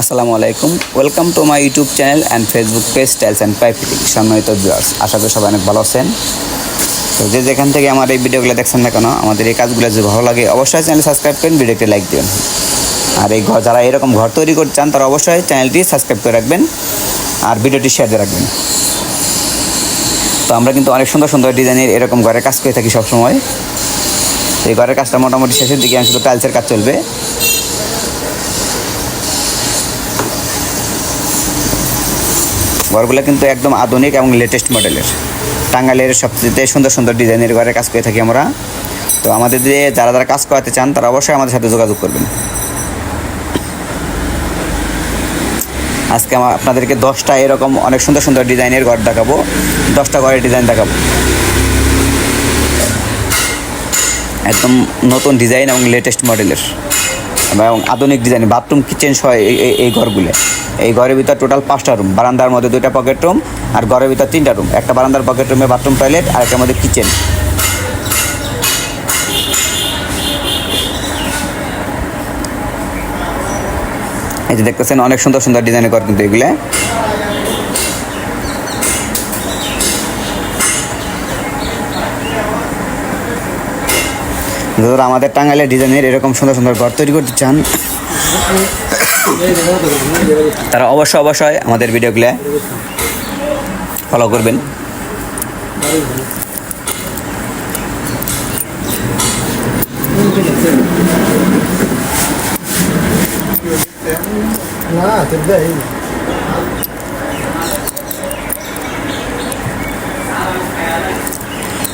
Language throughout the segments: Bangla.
আসসালামু আলাইকুম। Welcome to my YouTube channel and Facebook page styles and pipe সম্মানিত ভিউয়ার্স আশা করি সবাই অনেক ভালো আছেন। তো যে যেখান থেকে আমার এই ভিডিওগুলো দেখছেন না কেন, আমাদের এই কাজগুলো যদি ভালো লাগে, অবশ্যই চ্যানেল সাবস্ক্রাইব করেন ভিডিওটি লাইক দেবেন আর এই ঘর, যারা এরকম ঘর তৈরি করতে চান, তারা অবশ্যই চ্যানেলটি সাবস্ক্রাইব করে রাখবেন আর ভিডিওটি শেয়ার দিয়ে রাখবেন। তো আমরা কিন্তু অনেক সুন্দর সুন্দর ডিজাইনের এরকম ঘরের কাজ করে থাকি সবসময়। এই ঘরের কাজটা মোটামুটি শেষের দিকে আমি শুধু টাইলসের কাজ চলবে। ঘরগুলো কিন্তু একদম আধুনিক এবং লেটেস্ট মডেলের টাঙ্গালের সবচেয়ে সুন্দর সুন্দর ডিজাইনের ঘরে কাজ করে থাকি আমরা। তো আমাদের যে যারা যারা কাজ করাতে চান, তারা অবশ্যই আমাদের সাথে যোগাযোগ করবেন। আজকে আমার আপনাদেরকে দশটা এরকম অনেক সুন্দর সুন্দর ডিজাইনের ঘর দেখাবো। দশটা ঘরের ডিজাইন দেখাবো। একদম নতুন ডিজাইন এবং লেটেস্ট মডেলের এবং আধুনিক ডিজাইন বাথরুম কিচেন সহ এই- ঘরগুলো। এই ঘরের ভিতর টোটাল পাঁচটা রুম বারান্দার মধ্যে দুইটা পকেট রুম আর ঘরের ভিতর তিনটা রুম একটা বারান্দার পকেট রুমে বাথরুম টয়লেট আর একটা মধ্যে কিচেন এই যে দেখতেছেন, অনেক সুন্দর সুন্দর ডিজাইনের ঘর কিন্তু এগুলো। যারা আমাদের টাঙ্গাইলের ডিজাইনের এরকম সুন্দর সুন্দর ঘর তৈরি করতে চান, তারা অবশ্যই অবশ্যই আমাদের ভিডিওগুলো ফলো করবেন।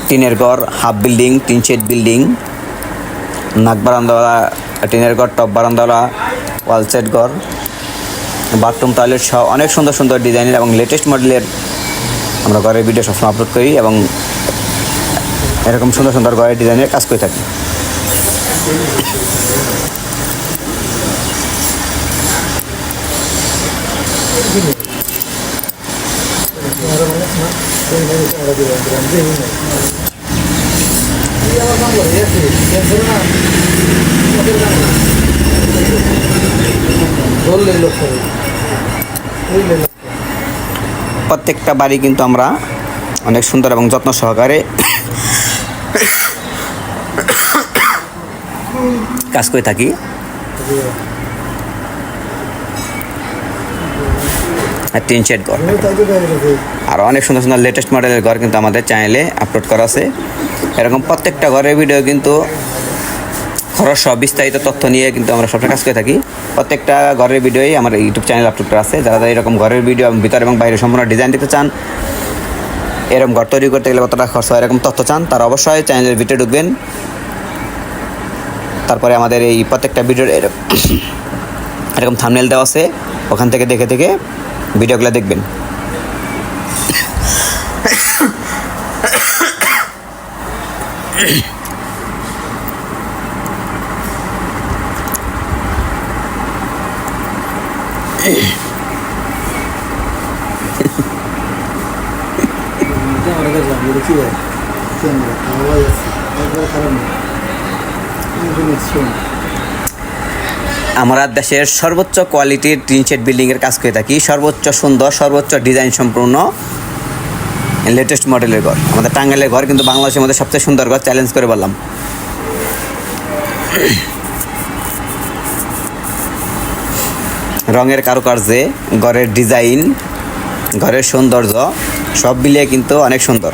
টিনের ঘর হাফ বিল্ডিং তিন শেড বিল্ডিং নাক বারান্দাওয়ালা টিনের ঘর টপ বারান্দলা ওয়ালসেট ঘর বাথরুম, টয়লেট সহ অনেক সুন্দর সুন্দর ডিজাইনের এবং লেটেস্ট মডেলের আমরা ঘরের ভিডিও সবসময় আপলোড করি এবং এরকম সুন্দর সুন্দর ঘরের ডিজাইনের কাজ করে থাকি। প্রত্যেকটা বাড়ি কিন্তু আমরা অনেক সুন্দর এবং যত্ন সহকারে কাজ করে থাকি। আর টিন শেড ঘর। আর অনেক সুন্দর সুন্দর লেটেস্ট মডেলের ঘর কিন্তু আমাদের চ্যানেলে আপলোড করা আছে। এরকম প্রত্যেকটা ঘরের ভিডিও কিন্তু খরচ সহ বিস্তারিত তথ্য নিয়ে কিন্তু আমরা সবটা কাজ করে থাকি। প্রত্যেকটা ঘরের ভিডিওই আমার ইউটিউব চ্যানেল আপলোড করা আছে। যারা এরকম ঘরের ভিডিও ভিতর এবং বাইরে সম্পূর্ণ ডিজাইন দেখতে চান, এরকম ঘর তৈরি করতে গেলে কতটা খরচ হয় এরকম তথ্য চান, তারা অবশ্যই চ্যানেলের ভিডিও ঢুকবেন। তারপরে আমাদের এই প্রত্যেকটা ভিডিওর এরকম এরকম থামনেল দেওয়া আছে। ওখান থেকে দেখে দেখে ভিডিওগুলো দেখবেন। আমরা গেলাম দেখি ক্যামেরা আওয়াজ আছে একবার খারাপ না আমরা দেশের সর্বোচ্চ কোয়ালিটির টিন শেড বিল্ডিংয়ের কাজ করে থাকি। সর্বোচ্চ সুন্দর, সর্বোচ্চ ডিজাইন সম্পূর্ণ লেটেস্ট মডেলের ঘর। আমাদের টাঙ্গাইলের ঘর, কিন্তু বাংলাদেশের মধ্যে সবচেয়ে সুন্দর ঘর চ্যালেঞ্জ করে বললাম। রঙের কারুকার্যে, ঘরের ডিজাইন ঘরের সৌন্দর্য, সব মিলিয়ে কিন্তু অনেক সুন্দর।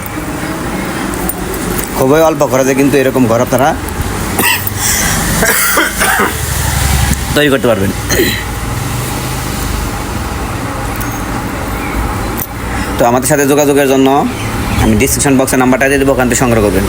খুবই অল্প খরচে কিন্তু এরকম ঘর আপনারা তৈরি করতে পারবেন। তো আমাদের সাথে যোগাযোগের জন্য আমি ডিসক্রিপশন বক্সে নাম্বারটা দিয়ে দেবো, ওখান থেকে সংগ্রহ করবেন।